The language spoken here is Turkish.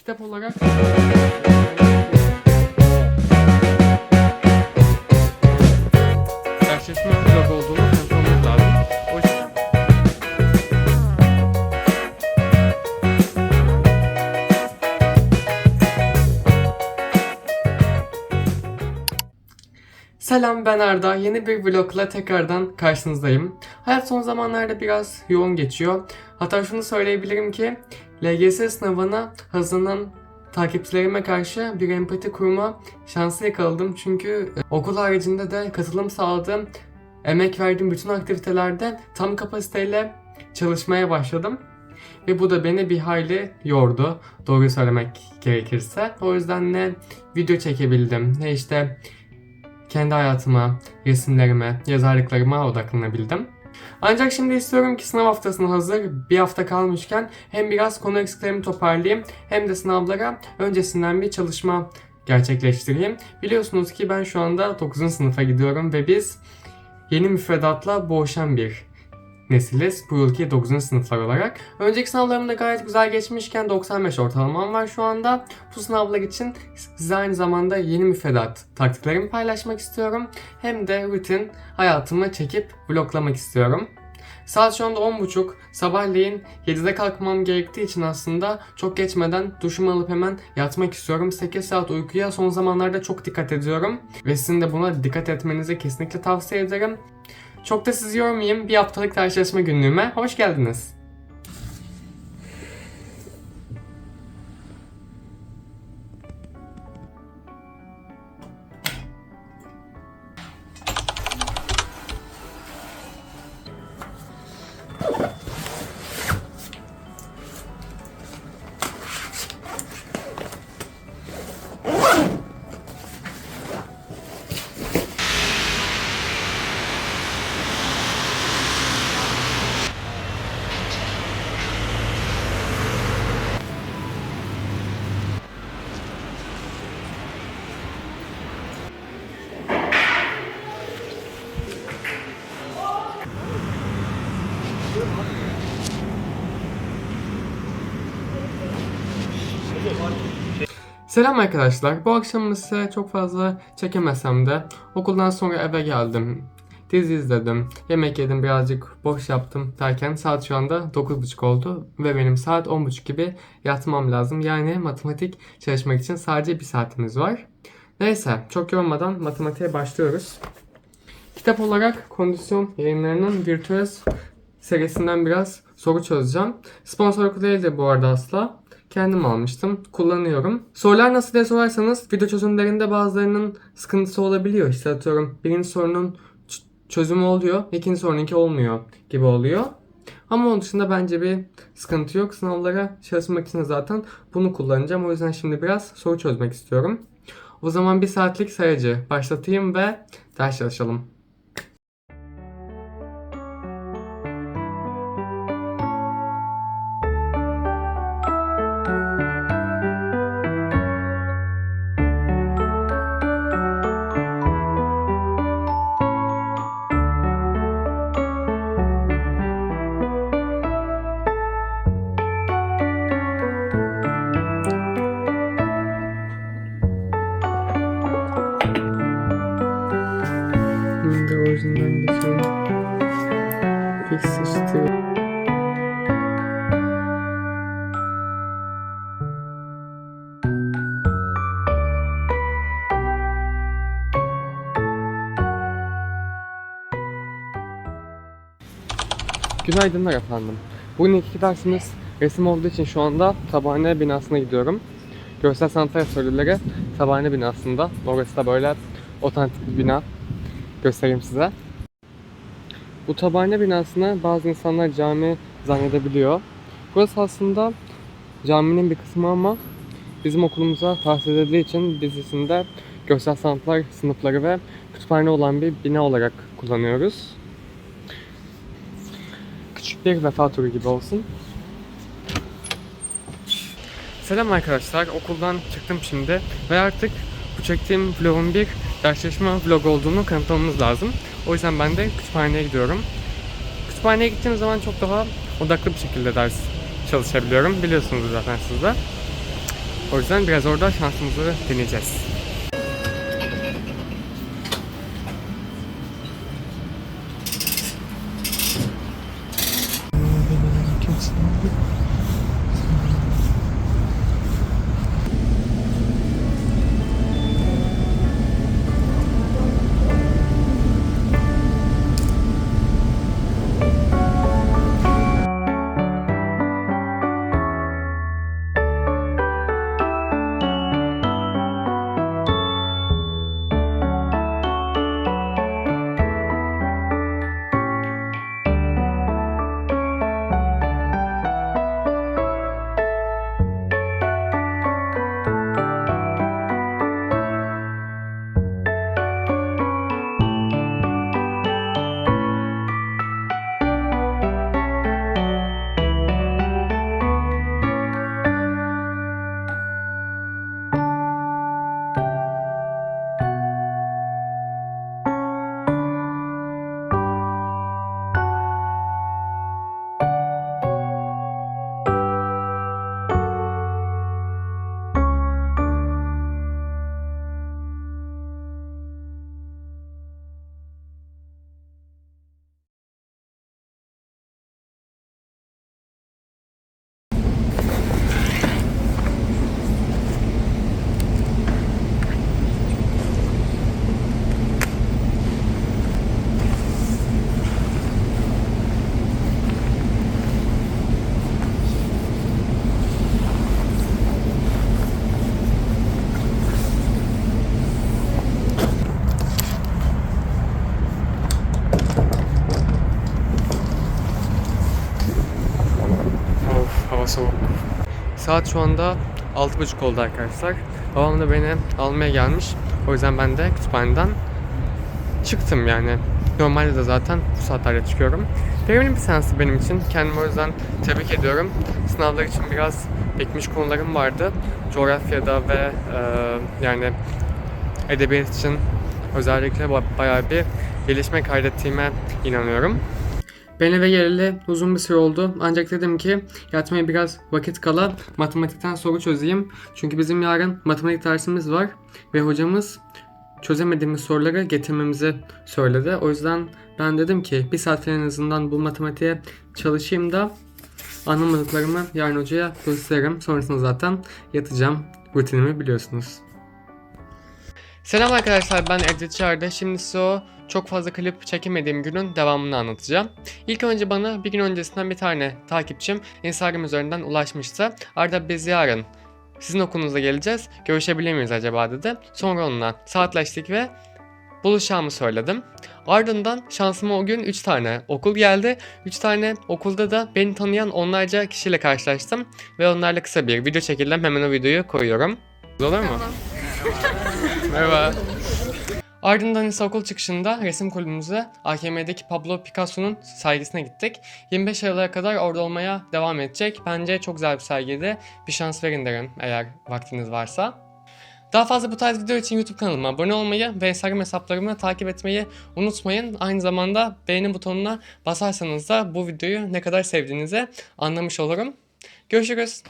Kitap olarak Gerçekten vlog olduğunu kanıtlamamız lazım. O yüzden Selam ben Arda. Yeni bir vlogla tekrardan karşınızdayım. Hayat son zamanlarda biraz yoğun geçiyor. Hatta şunu söyleyebilirim ki LGS sınavına hazırlanan takipçilerime karşı bir empati kurma şansı yakaladım. Çünkü e, okul haricinde de katılım sağladığım, emek verdiğim bütün aktivitelerde tam kapasiteyle çalışmaya başladım. Ve bu da beni bir hayli yordu. Doğru söylemek gerekirse. O yüzden ne video çekebildim ne işte kendi hayatıma, resimlerime, yazarlıklarıma odaklanabildim. Ancak şimdi istiyorum ki sınav haftasına hazır bir hafta kalmışken hem biraz konu eksiklerimi toparlayayım hem de sınavlara öncesinden bir çalışma gerçekleştireyim. Biliyorsunuz ki ben şu anda 9. sınıfa gidiyorum ve biz yeni müfredatla boğuşan bir nesiliz bu yılki 9. sınıflar olarak. Önceki sınavlarım da gayet güzel geçmişken 95 ortalamam var şu anda. Bu sınavlar için size aynı zamanda yeni müfredat taktiklerimi paylaşmak istiyorum. Hem de rutin hayatımı çekip vloglamak istiyorum. Saat şu anda 10.30. Sabahleyin 7'de kalkmam gerektiği için aslında çok geçmeden duşumu alıp hemen yatmak istiyorum. 8 saat uykuya son zamanlarda çok dikkat ediyorum. Ve sizin de buna dikkat etmenizi kesinlikle tavsiye ederim. Çok da sizi yormayayım. Bir haftalık karşılaşma günlüğüme hoş geldiniz. Selam arkadaşlar. Bu akşam size çok fazla çekemesem de okuldan sonra eve geldim. Dizi izledim, yemek yedim, birazcık boş yaptım derken saat şu anda 9.30 oldu ve benim saat 10.30 gibi yatmam lazım. Yani matematik çalışmak için sadece bir saatimiz var. Neyse çok yormadan matematiğe başlıyoruz. Kitap olarak kondisyon yayınlarının Virtuöz serisinden biraz soru çözeceğim. Sponsorluk değildir bu arada asla. Kendim almıştım. Kullanıyorum. Sorular nasıl diye sorarsanız video çözümlerinde bazılarının sıkıntısı olabiliyor. İşte atıyorum birinci sorunun çözümü oluyor. ikinci sorununki olmuyor gibi oluyor. Ama onun dışında bence bir sıkıntı yok. Sınavlara çalışmak için zaten bunu kullanacağım. O yüzden şimdi biraz soru çözmek istiyorum. O zaman bir saatlik sayacı başlatayım ve ders çalışalım. Orijinden geçelim. Fix. Günaydınlar efendim. Bugün iki dersimiz resim olduğu için şu anda Tabane binasına gidiyorum. Görsel sanatlar atölyeleri Tabane binasında. Orası da böyle otantik bir bina. Göstereyim size. Bu tabane binasını bazı insanlar cami zannedebiliyor. Burası aslında caminin bir kısmı ama bizim okulumuza tahsis edildiği için dizisinde görsel sanatlar sınıfları ve kütüphane olan bir bina olarak kullanıyoruz. Küçük bir vefa turu gibi olsun. Selam arkadaşlar. Okuldan çıktım şimdi ve artık bu çektiğim vlogun bir ders çalışma vlog olduğunu kanıtlamamız lazım. O yüzden ben de kütüphaneye gidiyorum. Kütüphaneye gittiğim zaman çok daha odaklı bir şekilde ders çalışabiliyorum. Biliyorsunuz zaten siz de. O yüzden biraz orada şansımızı deneyeceğiz. Of Saat şu anda 6.30 oldu arkadaşlar. Babam da beni almaya gelmiş. O yüzden ben de kütüphaneden çıktım yani. Normalde de zaten bu saatlerde çıkıyorum. Verimli bir seanstı benim için. Kendimi o yüzden tebrik ediyorum. Sınavlar için biraz bekmiş konularım vardı. Coğrafyada ve e, yani edebiyat için özellikle ba- bayağı bir gelişme kaydettiğime inanıyorum. Ben eve geleli uzun bir süre oldu. Ancak dedim ki yatmaya biraz vakit kala matematikten soru çözeyim. Çünkü bizim yarın matematik dersimiz var ve hocamız çözemediğimiz soruları getirmemizi söyledi. O yüzden ben dedim ki bir saat en azından bu matematiğe çalışayım da anlamadıklarımı yarın hocaya gösteririm. Sonrasında zaten yatacağım. Rutinimi biliyorsunuz. Selam arkadaşlar ben Edit Çağrı'da. Şimdi size o çok fazla klip çekemediğim günün devamını anlatacağım. İlk önce bana bir gün öncesinden bir tane takipçim Instagram üzerinden ulaşmıştı. Arda biz yarın sizin okulunuza geleceğiz. Görüşebilir miyiz acaba dedi. Sonra onunla saatleştik ve buluşacağımı söyledim. Ardından şansıma o gün 3 tane okul geldi. 3 tane okulda da beni tanıyan onlarca kişiyle karşılaştım. Ve onlarla kısa bir video çekildim. Hemen o videoyu koyuyorum. Olur mu? Merhaba. Ardından ise okul çıkışında resim kulübümüze AKM'deki Pablo Picasso'nun sergisine gittik. 25 Aralık'a kadar orada olmaya devam edecek. Bence çok güzel bir sergiydi. Bir şans verin derim eğer vaktiniz varsa. Daha fazla bu tarz video için YouTube kanalıma abone olmayı ve Instagram hesaplarımı takip etmeyi unutmayın. Aynı zamanda beğeni butonuna basarsanız da bu videoyu ne kadar sevdiğinizi anlamış olurum. Görüşürüz.